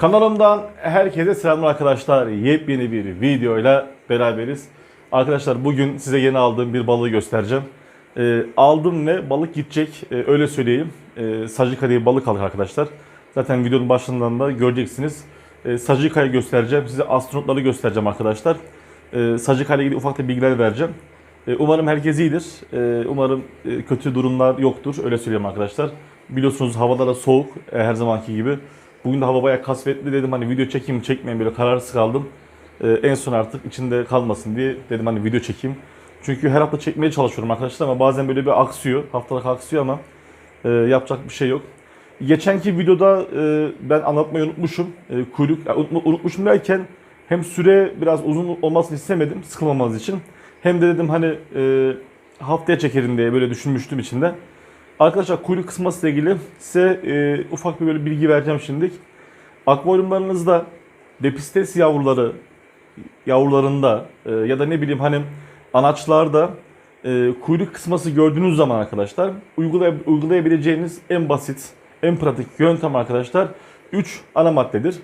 Kanalımdan herkese selamlar arkadaşlar. Yepyeni bir videoyla beraberiz. Arkadaşlar bugün size yeni aldığım bir balığı göstereceğim. Ee, aldım ve balık gidecek ee, öyle söyleyeyim. Ee, Sacika diye balık aldık arkadaşlar. Zaten videonun başından da göreceksiniz. Ee, Sajika'yı göstereceğim. Size astronotları göstereceğim arkadaşlar. Ee, Sajika ile ilgili ufak da bilgiler vereceğim. Ee, umarım herkes iyidir. Ee, umarım e, kötü durumlar yoktur. Öyle söyleyeyim arkadaşlar. Biliyorsunuz havalar da soğuk e, her zamanki gibi. Bugün de hava bayağı kasvetli dedim hani video çekeyim mi çekmeyeyim böyle kararsız kaldım. Ee, en son artık içinde kalmasın diye dedim hani video çekeyim. Çünkü her hafta çekmeye çalışıyorum arkadaşlar ama bazen böyle bir aksıyor. Haftalık aksıyor ama e, yapacak bir şey yok. Geçenki videoda e, ben anlatmayı unutmuşum. E, kuyruk ya, unutma- unutmuşum derken hem süre biraz uzun olmasını istemedim sıkılmamamız için. Hem de dedim hani e, haftaya çekerim diye böyle düşünmüştüm içinde. Arkadaşlar kuyruk kısması ile ilgili size e, ufak bir böyle bilgi vereceğim şimdi. Akvaryumlarınızda lepistes yavruları yavrularında e, ya da ne bileyim hani anaçlarda e, kuyruk kısması gördüğünüz zaman arkadaşlar uygulay- uygulayabileceğiniz en basit, en pratik yöntem arkadaşlar 3 ana maddedir.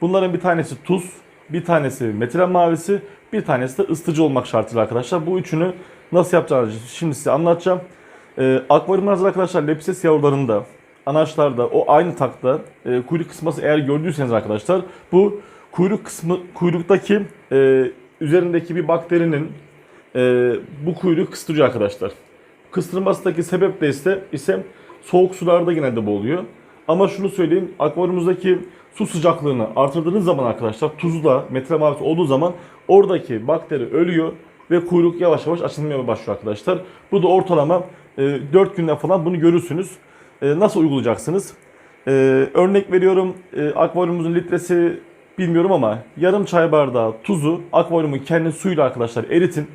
Bunların bir tanesi tuz, bir tanesi metilen mavisi, bir tanesi de ısıtıcı olmak şartıyla arkadaşlar. Bu üçünü nasıl yapacağınızı şimdi size anlatacağım. E, akvaryumlarınızda arkadaşlar lepistes yavrularında, anaçlarda o aynı takta e, kuyruk kısması eğer gördüyseniz arkadaşlar bu kuyruk kısmı kuyruktaki e, üzerindeki bir bakterinin e, bu kuyruğu kıstırıyor arkadaşlar. Kıstırmasındaki sebep de ise, ise soğuk sularda genelde bu oluyor. Ama şunu söyleyeyim akvaryumuzdaki su sıcaklığını artırdığınız zaman arkadaşlar tuzla metre mavisi olduğu zaman oradaki bakteri ölüyor ve kuyruk yavaş yavaş açılmaya başlıyor arkadaşlar. Bu da ortalama 4 günde falan bunu görürsünüz. E, nasıl uygulayacaksınız? E, örnek veriyorum e, akvaryumumuzun litresi bilmiyorum ama yarım çay bardağı tuzu akvaryumun kendi suyuyla arkadaşlar eritin.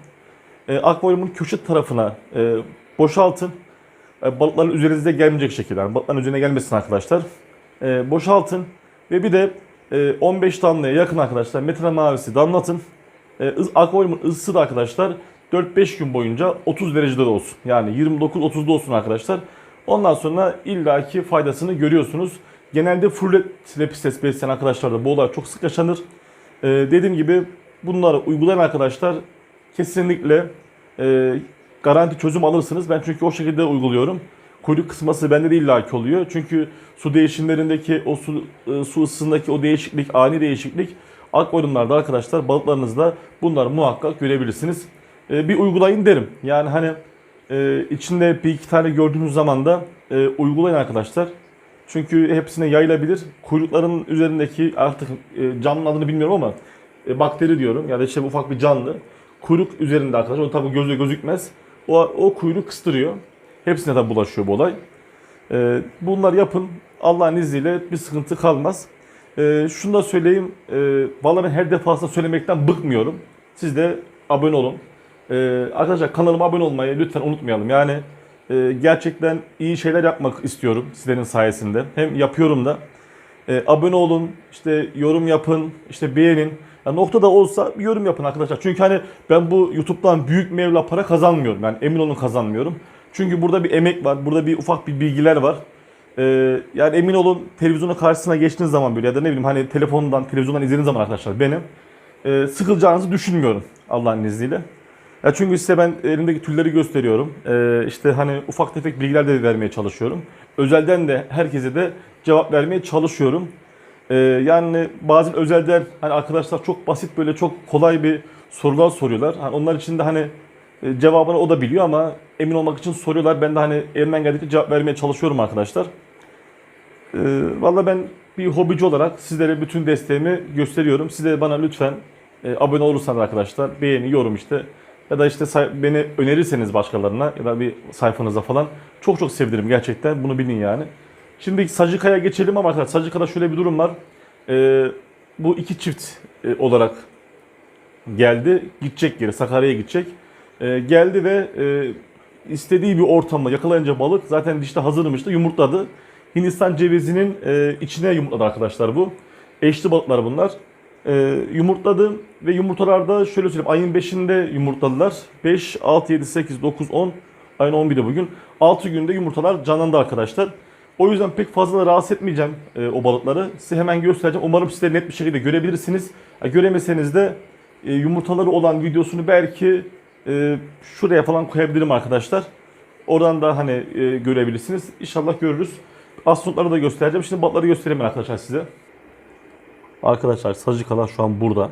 E, akvaryumun köşe tarafına e, boşaltın. E, balıkların üzerinize gelmeyecek şekilde. Yani balıkların üzerine gelmesin arkadaşlar. E, boşaltın ve bir de e, 15 damlaya yakın arkadaşlar metre mavisi damlatın. E, akvaryumun ısısı da arkadaşlar 4-5 gün boyunca 30 derecede de olsun. Yani 29-30'da olsun arkadaşlar. Ondan sonra illaki faydasını görüyorsunuz. Genelde fullet lepistes besleyen arkadaşlarda bu olay çok sık yaşanır. Ee, dediğim gibi bunları uygulayan arkadaşlar kesinlikle e, garanti çözüm alırsınız. Ben çünkü o şekilde uyguluyorum. Kuyruk kısması bende de illaki oluyor. Çünkü su değişimlerindeki o su, e, su ısısındaki o değişiklik, ani değişiklik akvaryumlarda arkadaşlar balıklarınızda bunları muhakkak görebilirsiniz. E, bir uygulayın derim. Yani hani e, içinde bir iki tane gördüğünüz zaman da e, uygulayın arkadaşlar. Çünkü hepsine yayılabilir. Kuyrukların üzerindeki artık e, canlının adını bilmiyorum ama e, bakteri diyorum ya da işte ufak bir canlı. Kuyruk üzerinde arkadaşlar o tabi gözle gözükmez. O, o kuyruğu kıstırıyor. Hepsine de bulaşıyor bu olay. E, bunlar yapın. Allah'ın izniyle bir sıkıntı kalmaz. E, şunu da söyleyeyim. E, vallahi ben her defasında söylemekten bıkmıyorum. Siz de abone olun. E, arkadaşlar kanalıma abone olmayı lütfen unutmayalım. Yani e, gerçekten iyi şeyler yapmak istiyorum sizlerin sayesinde. Hem yapıyorum da. E, abone olun, işte yorum yapın, işte beğenin. Ya nokta olsa bir yorum yapın arkadaşlar. Çünkü hani ben bu YouTube'dan büyük mevla para kazanmıyorum. Yani emin olun kazanmıyorum. Çünkü burada bir emek var, burada bir ufak bir bilgiler var. E, yani emin olun televizyonun karşısına geçtiğiniz zaman böyle ya da ne bileyim hani telefondan, televizyondan izlediğiniz zaman arkadaşlar benim e, sıkılacağınızı düşünmüyorum Allah'ın izniyle. Ya çünkü size ben elimdeki tülleri gösteriyorum. Ee, işte hani ufak tefek bilgiler de vermeye çalışıyorum. Özelden de herkese de cevap vermeye çalışıyorum. Ee, yani bazen özelden hani arkadaşlar çok basit böyle çok kolay bir sorular soruyorlar. Hani onlar için de hani e, cevabını o da biliyor ama emin olmak için soruyorlar. Ben de hani elimden geldikçe cevap vermeye çalışıyorum arkadaşlar. Ee, Valla ben bir hobici olarak sizlere bütün desteğimi gösteriyorum. Siz de bana lütfen e, abone olursanız arkadaşlar beğeni, yorum işte ya da işte beni önerirseniz başkalarına ya da bir sayfanıza falan çok çok sevinirim gerçekten bunu bilin yani. Şimdi Sacika'ya geçelim ama arkadaşlar Sacika'da şöyle bir durum var. Ee, bu iki çift e, olarak geldi. Gidecek geri Sakarya'ya gidecek. Ee, geldi ve e, istediği bir ortamda yakalayınca balık zaten dişte hazırmıştı yumurtladı. Hindistan cevizinin e, içine yumurtladı arkadaşlar bu. Eşli balıklar bunlar. E, yumurtladı ve yumurtalarda şöyle söyleyeyim ayın 5'inde yumurtladılar. 5, 6, 7, 8, 9, 10 ayın 11'i bugün. 6 günde yumurtalar canlandı arkadaşlar. O yüzden pek fazla rahatsız etmeyeceğim e, o balıkları. Size hemen göstereceğim. Umarım siz net bir şekilde görebilirsiniz. Ha, göremeseniz de e, yumurtaları olan videosunu belki e, şuraya falan koyabilirim arkadaşlar. Oradan da hani e, görebilirsiniz. İnşallah görürüz. Astronotları da göstereceğim. Şimdi balıkları göstereyim arkadaşlar size. Arkadaşlar sacikalar şu an burada.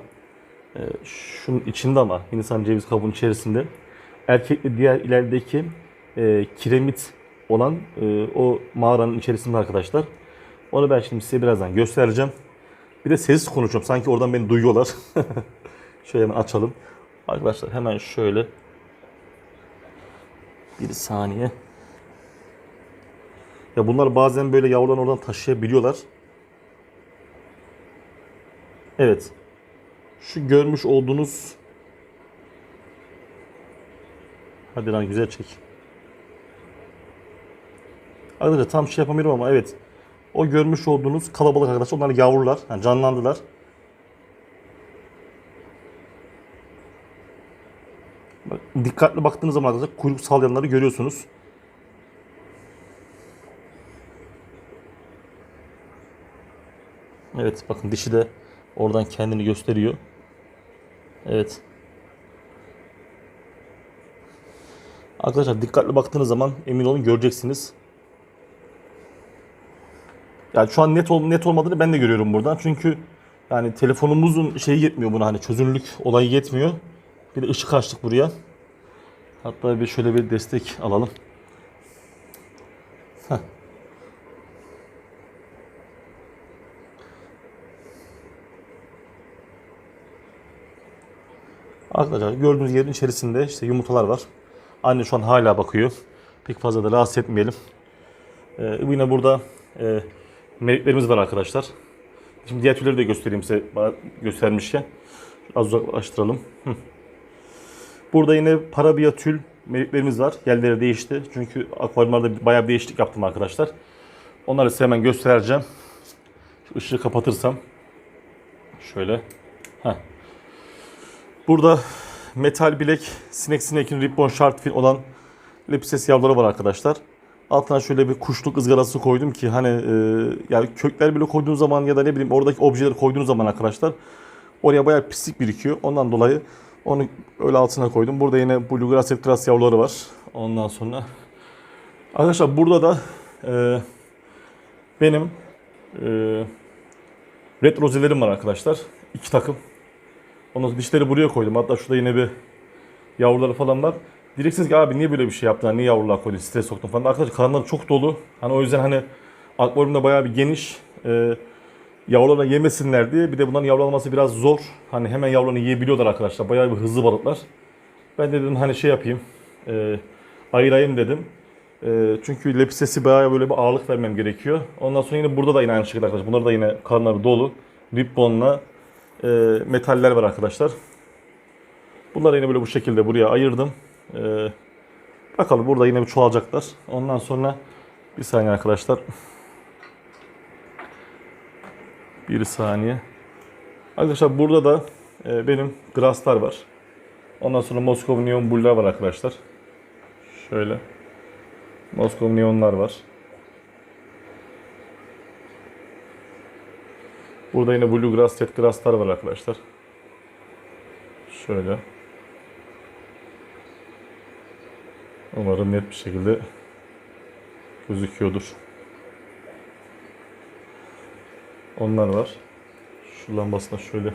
E, şunun içinde ama Hindistan ceviz kabuğunun içerisinde. Erkekli diğer ilerideki e, kiremit olan e, o mağaranın içerisinde arkadaşlar. Onu ben şimdi size birazdan göstereceğim. Bir de sessiz konuşuyorum. Sanki oradan beni duyuyorlar. şöyle hemen açalım. Arkadaşlar hemen şöyle bir saniye. Ya bunlar bazen böyle yavrularını oradan taşıyabiliyorlar. Evet. Şu görmüş olduğunuz Hadi lan güzel çek. Arkadaşlar tam şey yapamıyorum ama evet. O görmüş olduğunuz kalabalık arkadaşlar onlar yavrular. Yani canlandılar. Bak, dikkatli baktığınız zaman arkadaşlar kuyruk sallayanları görüyorsunuz. Evet bakın dişi de oradan kendini gösteriyor. Evet. Arkadaşlar dikkatli baktığınız zaman emin olun göreceksiniz. Yani şu an net ol net olmadığını ben de görüyorum buradan. Çünkü yani telefonumuzun şeyi yetmiyor buna hani çözünürlük olayı yetmiyor. Bir de ışık açtık buraya. Hatta bir şöyle bir destek alalım. Arkadaşlar gördüğünüz yerin içerisinde işte yumurtalar var. Anne şu an hala bakıyor. Pek fazla da rahatsız etmeyelim. Ee, yine burada e, meleklerimiz var arkadaşlar. Şimdi diğer türleri de göstereyim size göstermişken. Az uzaklaştıralım. Burada yine parabiya tül meleklerimiz var. Yerleri değişti. Çünkü akvaryumlarda bayağı bir değişiklik yaptım arkadaşlar. Onları size hemen göstereceğim. Şu ışığı kapatırsam. Şöyle. Heh. Burada metal bilek, sinek sinekin ribbon shark fin olan lepses yavruları var arkadaşlar. Altına şöyle bir kuşluk ızgarası koydum ki hani e, yani kökler bile koyduğunuz zaman ya da ne bileyim oradaki objeleri koyduğunuz zaman arkadaşlar oraya bayağı pislik birikiyor. Ondan dolayı onu öyle altına koydum. Burada yine blue grass red grass yavruları var. Ondan sonra arkadaşlar burada da e, benim e, red rozelerim var arkadaşlar. İki takım. Ondan sonra dişleri buraya koydum. Hatta şurada yine bir yavruları falan var. Diyeceksiniz ki abi niye böyle bir şey yaptın? Hani niye yavrular koydun? Stres soktun falan. Arkadaşlar karnları çok dolu. Hani o yüzden hani akvaryumda bayağı bir geniş. E, yavrularına yemesinler diye. Bir de bunların yavrulaması biraz zor. Hani hemen yavrularını yiyebiliyorlar arkadaşlar. Bayağı bir hızlı balıklar. Ben de dedim hani şey yapayım. E, ayırayım dedim. E, çünkü lepsesi bayağı böyle bir ağırlık vermem gerekiyor. Ondan sonra yine burada da yine aynı şekilde arkadaşlar. Bunlar da yine karnları dolu. Ribbonla e, metaller var arkadaşlar. Bunları yine böyle bu şekilde buraya ayırdım. E, bakalım burada yine bir çoğalacaklar. Ondan sonra bir saniye arkadaşlar. Bir saniye. Arkadaşlar burada da e, benim grasslar var. Ondan sonra Moskova Neon Bull'lar var arkadaşlar. Şöyle. Moskova Neon'lar var. Burada yine Blue Grass, Red Grass'lar var arkadaşlar. Şöyle. Umarım net bir şekilde gözüküyordur. Onlar var. Şu lambasına şöyle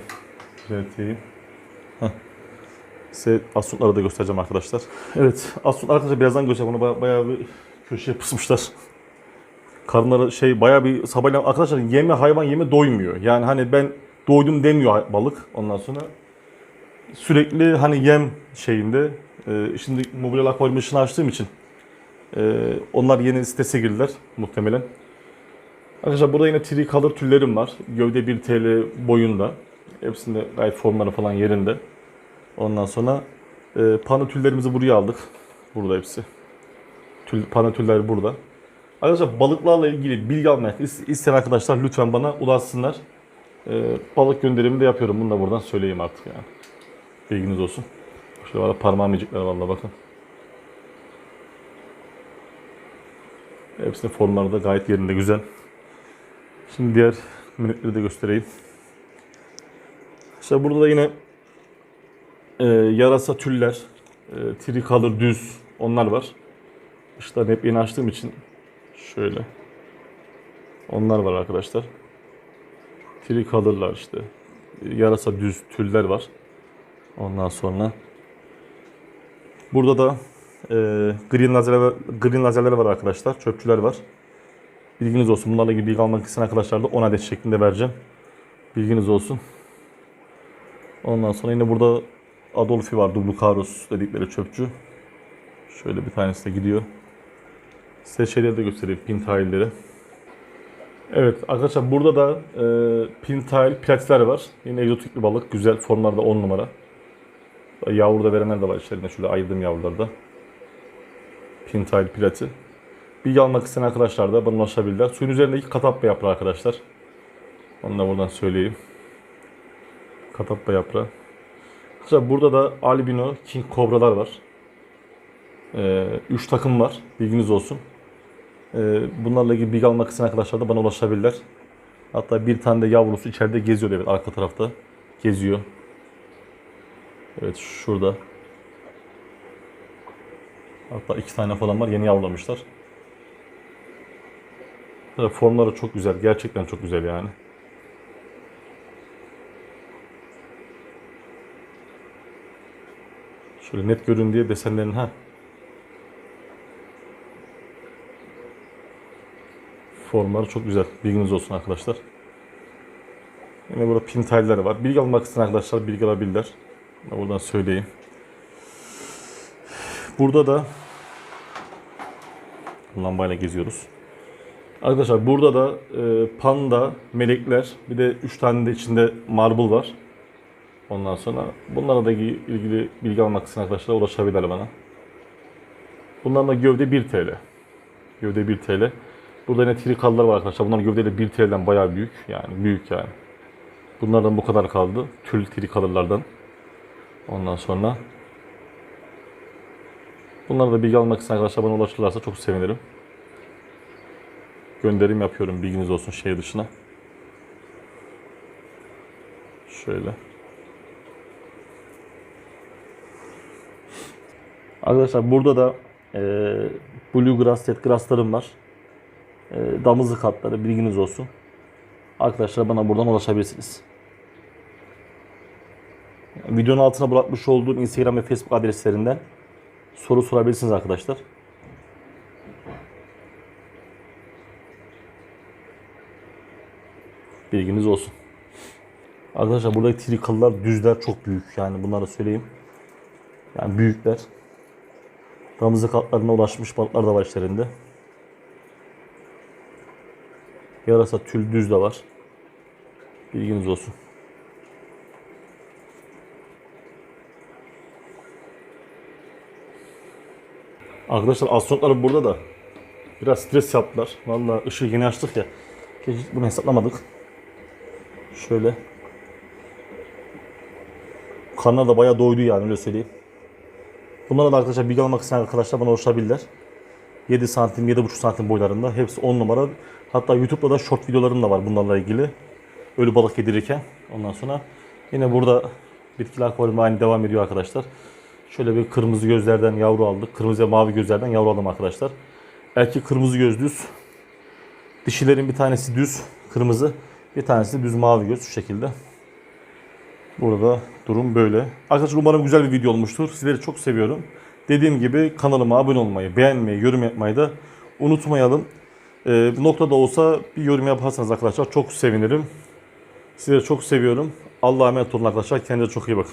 düzelteyim. Size asutları da göstereceğim arkadaşlar. Evet, asut arkadaşlar birazdan göstereceğim. Bunu baya- bayağı bir köşeye pısmışlar. Karınları şey bayağı bir sabahleyin arkadaşlar yeme hayvan yeme doymuyor. Yani hani ben doydum demiyor balık ondan sonra. Sürekli hani yem şeyinde. Ee, şimdi mobil akvaryum ışını açtığım için e, onlar yeni strese girdiler muhtemelen. Arkadaşlar burada yine tricolor tüllerim var. Gövde 1 TL boyunda. Hepsinde gayet formları falan yerinde. Ondan sonra e, pano tüllerimizi buraya aldık. Burada hepsi. Tül, pano tüller burada. Arkadaşlar balıklarla ilgili bilgi almak is- isteyen arkadaşlar lütfen bana ulaşsınlar. E, balık gönderimi de yapıyorum. Bunu da buradan söyleyeyim artık yani. Bilginiz olsun. Şöyle valla parmağım yiyecekler valla bakın. Hepsinin formları da gayet yerinde güzel. Şimdi diğer minikleri de göstereyim. İşte burada da yine e, yarasa tüller, e, tricolor düz onlar var. İşte hep yeni açtığım için şöyle. Onlar var arkadaşlar. Tricolor'lar işte. Yarasa düz tüller var. Ondan sonra burada da e, green lazerler, green lazerler var arkadaşlar. Çöpçüler var. Bilginiz olsun. Bunlarla ilgili bilgi almak isteyen arkadaşlar da 10 adet şeklinde vereceğim. Bilginiz olsun. Ondan sonra yine burada Adolfi var. Dublucarus dedikleri çöpçü. Şöyle bir tanesi de gidiyor. Size şeyleri de göstereyim. Pin tile'leri. Evet arkadaşlar burada da e, pin tile platitler var. Yine egzotik bir balık. Güzel formlarda 10 numara. Yavru da verenler de var içlerinde. Şöyle ayırdığım yavrularda. Pin tile plati. Bilgi almak isteyen arkadaşlar da bana ulaşabilirler. Suyun üzerindeki katappa yaprağı arkadaşlar. Onu da buradan söyleyeyim. Katappa yaprağı. Arkadaşlar burada da albino king kobralar var. 3 takım var. Bilginiz olsun. Ee, bunlarla ilgili bilgi almak isteyen arkadaşlar da bana ulaşabilirler. Hatta bir tane de yavrusu içeride geziyor evet arka tarafta. Geziyor. Evet şurada. Hatta iki tane falan var. Yeni yavrulamışlar. Formları çok güzel. Gerçekten çok güzel yani. Şöyle net görün diye desenlerin ha. Formları çok güzel. Bilginiz olsun arkadaşlar. Yine burada pin tile'ler var. Bilgi almak isteyen arkadaşlar bilgi alabilirler. Buradan söyleyeyim. Burada da lambayla geziyoruz. Arkadaşlar burada da e, panda, melekler, bir de 3 tane de içinde marble var. Ondan sonra bunlara da ilgili bilgi almak isteyen arkadaşlar ulaşabilirler bana. Bunların da gövde 1 TL. Gövde 1 TL. Burada yine trikallar var arkadaşlar. Bunların gövdeleri 1 TL'den bayağı büyük. Yani büyük yani. Bunlardan bu kadar kaldı. Tül trikallardan. Ondan sonra Bunlara da bilgi almak isteyen arkadaşlar bana ulaşırlarsa çok sevinirim. Gönderim yapıyorum bilginiz olsun şehir dışına. Şöyle. Arkadaşlar burada da e, Bluegrass Red Grass'larım var. E, damızlık katları bilginiz olsun. Arkadaşlar bana buradan ulaşabilirsiniz. Videonun altına bırakmış olduğum Instagram ve Facebook adreslerinden soru sorabilirsiniz arkadaşlar. Bilginiz olsun. Arkadaşlar buradaki trikallar düzler çok büyük. Yani bunları söyleyeyim. Yani büyükler. Damızlık katlarına ulaşmış balıklar da var içlerinde. Yarasa tül düz de var. Bilginiz olsun. Arkadaşlar astronotlar burada da biraz stres yaptılar. Vallahi ışığı yeni açtık ya. Keşke bunu hesaplamadık. Şöyle. Karnlar da bayağı doydu yani öyle söyleyeyim. Bunlara da arkadaşlar bilgi almak isteyen arkadaşlar bana ulaşabilirler. 7 santim, 7,5 santim boylarında. Hepsi 10 numara. Hatta YouTube'da da short videolarım da var bunlarla ilgili. Ölü balık yedirirken. Ondan sonra yine burada bitkiler akvaryumu aynı devam ediyor arkadaşlar. Şöyle bir kırmızı gözlerden yavru aldık. Kırmızı ve mavi gözlerden yavru aldım arkadaşlar. Erkek kırmızı göz düz. Dişilerin bir tanesi düz kırmızı. Bir tanesi düz mavi göz şu şekilde. Burada durum böyle. Arkadaşlar umarım güzel bir video olmuştur. Sizleri çok seviyorum. Dediğim gibi kanalıma abone olmayı, beğenmeyi, yorum yapmayı da unutmayalım. Ee, bir noktada olsa bir yorum yaparsanız arkadaşlar çok sevinirim. Sizleri çok seviyorum. Allah'a emanet olun arkadaşlar. Kendinize çok iyi bakın.